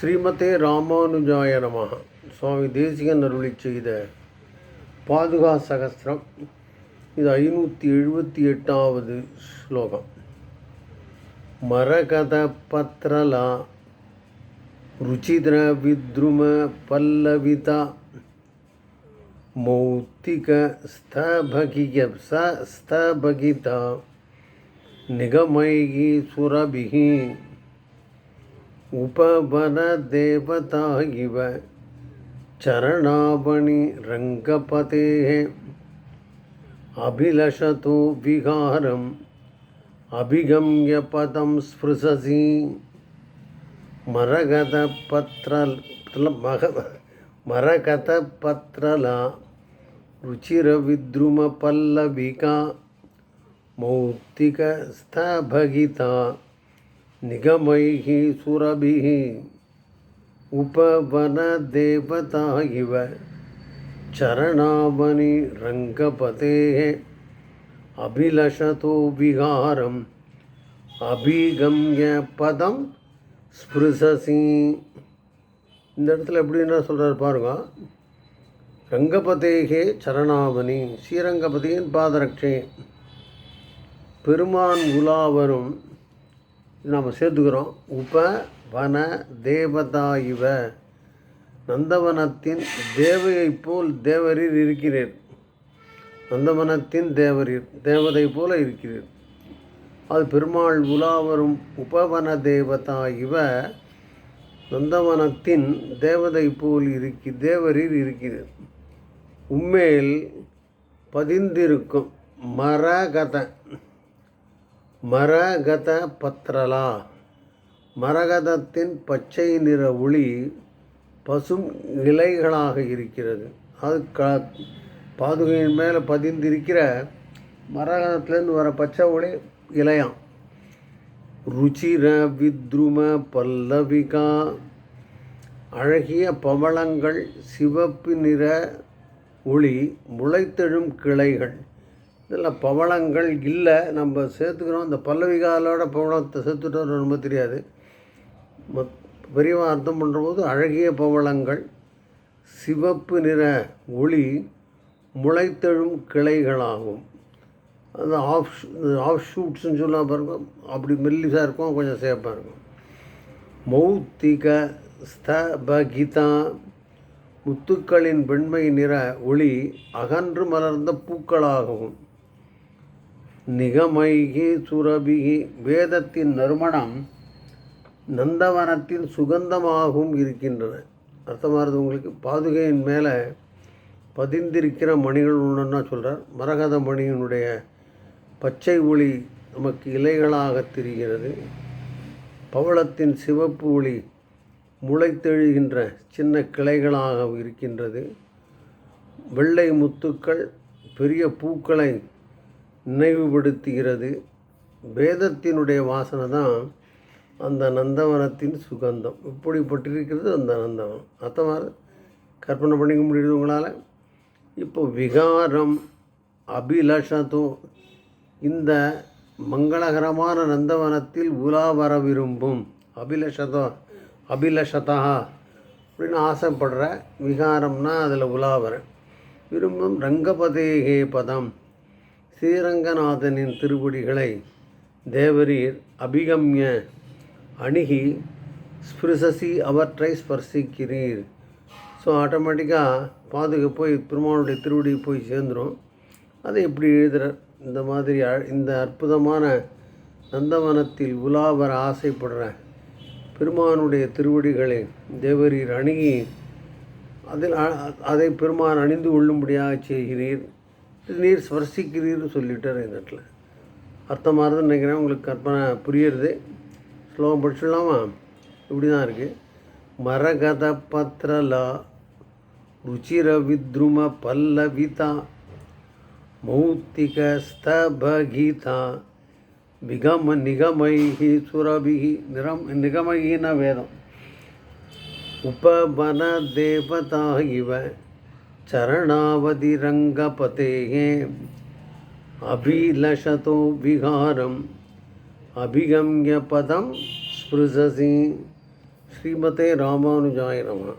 ஸ்ரீமதே ராமானுஜாய நமः சுவாமி தேசிகன் அருளி செய்த பாதுகா சகஸ்திரம் இது ஐநூற்றி எழுபத்தி எட்டாவது ஸ்லோகம் மரகத பத்ரலா ருச்சிர வித்ரும பல்லவிதா மௌத்திக ஸ்தபகிய ச ஸ்தபகிதா நிகமைகி சுரபிகி उपवनदेवता इव चरणावणि रङ्गपतेः अभिलषतो विहारम् अभिगम्य पदं स्पृशसि। मरगतपत्र मरकतपत्रला रुचिरविद्रुमपल्लविका मौक्तिकस्थभगिता। निगमैः सुरभिः उपवनदेवता इव चरणावनि रङ्गपतेः अभिलषतो विहारम् அபிகம்ய பதம் ஸ்பிருசசி இந்த இடத்துல எப்படி என்ன சொல்கிறார் பாருங்க ரங்கபதேகே சரணாவணி ஸ்ரீரங்கபதியின் பாதரட்சை பெருமான் உலாவரும் இது நாம் சேர்த்துக்கிறோம். உப வன தேவதா இவ. நந்தவனத்தின் தேவையைப் போல் தேவரீர் இருக்கிறீர். நந்தவனத்தின் தேவரீர் தேவதை போல இருக்கிறீர். அது பெருமாள் உலா வரும் உபவன தேவதா இவ. நந்தவனத்தின் தேவதை போல் இருக்கி தேவரீர் இருக்கிறீர். உண்மையில் பதிந்திருக்கும் மரகதை. மரகத பத்ரலா மரகதத்தின் பச்சை நிற ஒளி பசும் இலைகளாக இருக்கிறது. அது க பாதுகையின் மேலே பதிந்திருக்கிற மரகதத்துலேருந்து வர பச்சை ஒளி இலையாம். ருச்சிர வித்ரும பல்லவிகா. அழகிய பவளங்கள் சிவப்பு நிற ஒளி முளைத்தெழும் கிளைகள். இதில் பவளங்கள் இல்லை. நம்ம சேர்த்துக்கிறோம். இந்த பல்லவிகாலோட பவளத்தை சேர்த்துட்டோம் ரொம்ப தெரியாது. மொத் பெரியவா அர்த்தம் பண்ணுறபோது அழகிய பவளங்கள் சிவப்பு நிற ஒளி முளைத்தெழும் கிளைகளாகும். அந்த ஆஃப் ஆஃப் ஷூட்ஸ்ன்னு சொல்ல பாருங்க அப்படி மெல்லிசாக இருக்கும் கொஞ்சம் சேஃபாக இருக்கும். மௌத்திக ஸ்தபகிதா முத்துக்களின் வெண்மை நிற ஒளி அகன்று மலர்ந்த பூக்களாகவும் நிகமைகி சுரபிகி. வேதத்தின் நறுமணம் நந்தவனத்தின் சுகந்தமாகவும் இருக்கின்றன அர்த்தமாகிறது உங்களுக்கு? பாதுகையின் மேலே பதிந்திருக்கிற மணிகள் ஒன்றுன்னா சொல்கிறார் மரகத மணியினுடைய பச்சை ஒளி நமக்கு இலைகளாக தெரிகிறது. பவளத்தின் சிவப்பு ஒளி முளைத்தெழுகின்ற சின்ன கிளைகளாக இருக்கின்றது. வெள்ளை முத்துக்கள் பெரிய பூக்களை நினைவுபடுத்துகிறது. வேதத்தினுடைய வாசனை தான் அந்த நந்தவனத்தின் சுகந்தம். இப்படிப்பட்டிருக்கிறது அந்த நந்தவனம்? அர்த்தமாக கற்பனை பண்ணிக்க முடியுது உங்களால்? இப்போ விகாரம் அபிலஷதோ இந்த மங்களகரமான நந்தவனத்தில் உலா வர விரும்பும். அபிலஷதோ அபிலஷதா அப்படின்னு ஆசைப்படுற விகாரம்னா அதில் உலா வர விரும்பும். ரங்கபதேகே பதம். ஸ்ரீரங்கநாதனின் திருவடிகளை தேவரீர் அபிகம்ய அணுகி ஸ்பிருசசி அவற்றை ஸ்பர்சிக்கிறீர். ஸோ ஆட்டோமேட்டிக்காக பாதுகை போய் பெருமானுடைய திருவடி போய் சேர்ந்துடும் அதை எப்படி எழுதுகிறார் இந்த மாதிரி அ- இந்த அற்புதமான நந்தவனத்தில் உலாவர ஆசைப்படுற பெருமானுடைய திருவடிகளை தேவரீர் அணுகி அதில் அதை பெருமான் அணிந்து கொள்ளும்படியாக செய்கிறீர். நீர் ஸ்பர்சிக்கிறீர்னு சொல்லிட்டார் இந்த இடத்துல. அர்த்தமானதுன்னு நினைக்கிறேன். உங்களுக்கு கற்பனை புரியுறது. ஸ்லோகம் படிச்சிடலாமா? இப்படி தான் இருக்குது மரகத பத்ரலா ருச்சிர வித்ரும பல்லவிதா மௌத்திக ஸ்தபகீதா மிகம நிகமைகி சுரபிகி நிரம் நிகமகின வேதம். உபவன தேவதா இவ சரணாவதி ரங்கபதேகே அபிலஷதோ விகாரம் அபிகம்ய பதம் ஸ்பிருசசி ஸ்ரீமதே ராமானுஜாய நம